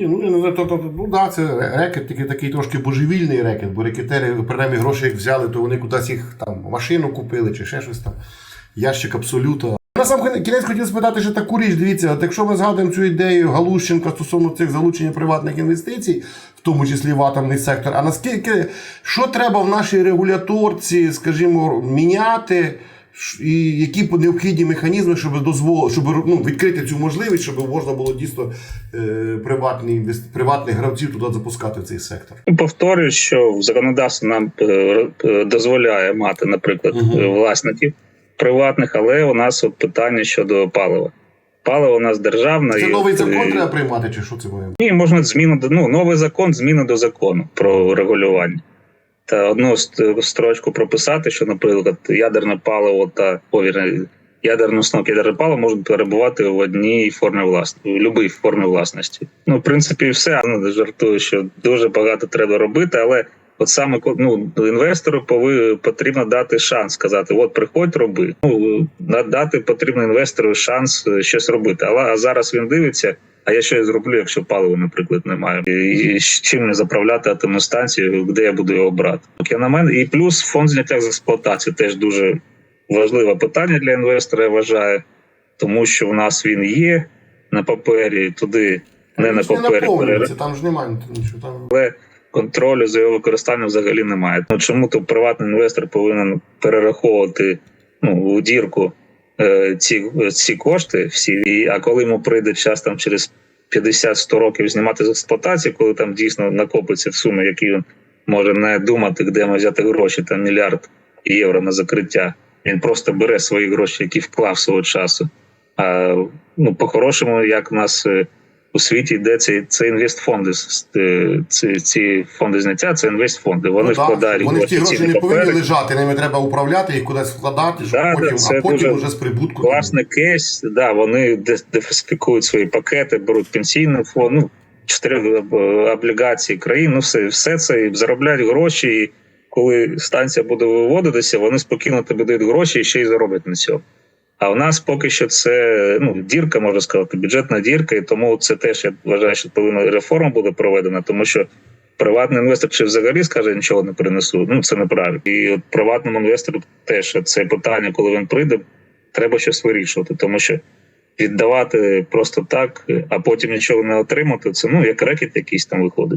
Ні, ну, я не то, то, ну да, це рекет, тільки такий трошки божевільний рекет, бо рекетери, принаймні, гроші як взяли, то вони кудись їх там машину купили чи ще щось там. Ящик абсолюта. На сам кінець хотів спитати ще таку річ. Дивіться, от якщо ми згадуємо цю ідею Галущенка стосовно цих залучення приватних інвестицій, в тому числі в атомний сектор, а наскільки що треба в нашій регуляторці, скажімо, міняти? І які необхідні механізми, щоб дозволити, щоб ну, відкрити цю можливість, щоб можна було дійсно е, приватні приватних гравців туди запускати в цей сектор. Ну, Повторюю, що законодавство нам е, е, дозволяє мати, наприклад, е, власників приватних, але у нас от питання щодо палива. Паливо у нас державне. Це і новий закон е, треба приймати, чи що це має? Ні, можна зміну до ну, новий закон, зміни до закону про регулювання. Та одну ст- строчку прописати, що, наприклад, ядерне паливо та повірне, ядерний установок ядерне паливо можуть перебувати в одній формі власності, в будь-якій формі власності. Ну, в принципі, все. Ну, жартую, що дуже багато треба робити, але от саме ну, інвестору пови, потрібно дати шанс сказати: от приходь, роби. Ну надати потрібно інвестору шанс е, щось робити. Але а зараз він дивиться. А я що я зроблю, якщо палива, наприклад, немає, і, чим не заправляти атомну станцію, де я буду його брати? Як на мене, і плюс фонд зняття з експлуатації теж дуже важливе питання для інвестора. Я вважаю, тому що в нас він є на папері, туди не на Він не папері пере- там ж немає нічого. Там... але контролю за його використанням взагалі немає. Ну чому то приватний інвестор повинен перераховувати ну, у дірку ці, ці кошти всі, а коли йому прийде час там через 50-100 років знімати з експлуатації, коли там дійсно накопиться в суми, які він може не думати, де ми взяти гроші, там мільярд євро на закриття. Він просто бере свої гроші, які вклав свого часу. А ну, по-хорошому, як в нас е, у світі йде це, це інвестфонди. е, Ці, ці фонди зняття це інвестфонди. Вони Ну, вкладають вони в ті гроші не повинні папери. лежати, ними треба управляти, їх кудись вкладати, щоб Да, да, потім, це а потім дуже вже з прибутку. Класний кейс, да, вони диверсифікують свої пакети, беруть пенсійний фонд, ну, чотири е, облігації країн, ну все, все це і заробляють гроші. І коли станція буде виводитися, вони спокійно тобі дають гроші і ще й зароблять на цьому. А в нас поки що це ну, дірка, можна сказати, бюджетна дірка, і тому це теж я вважаю, що повинна реформа буде проведена, тому що приватний інвестор чи взагалі скаже нічого не принесу. Ну це неправильно. І от приватному інвестору теж це питання, коли він прийде, треба щось вирішувати, тому що віддавати просто так, а потім нічого не отримати, це ну як рекет якийсь там виходить.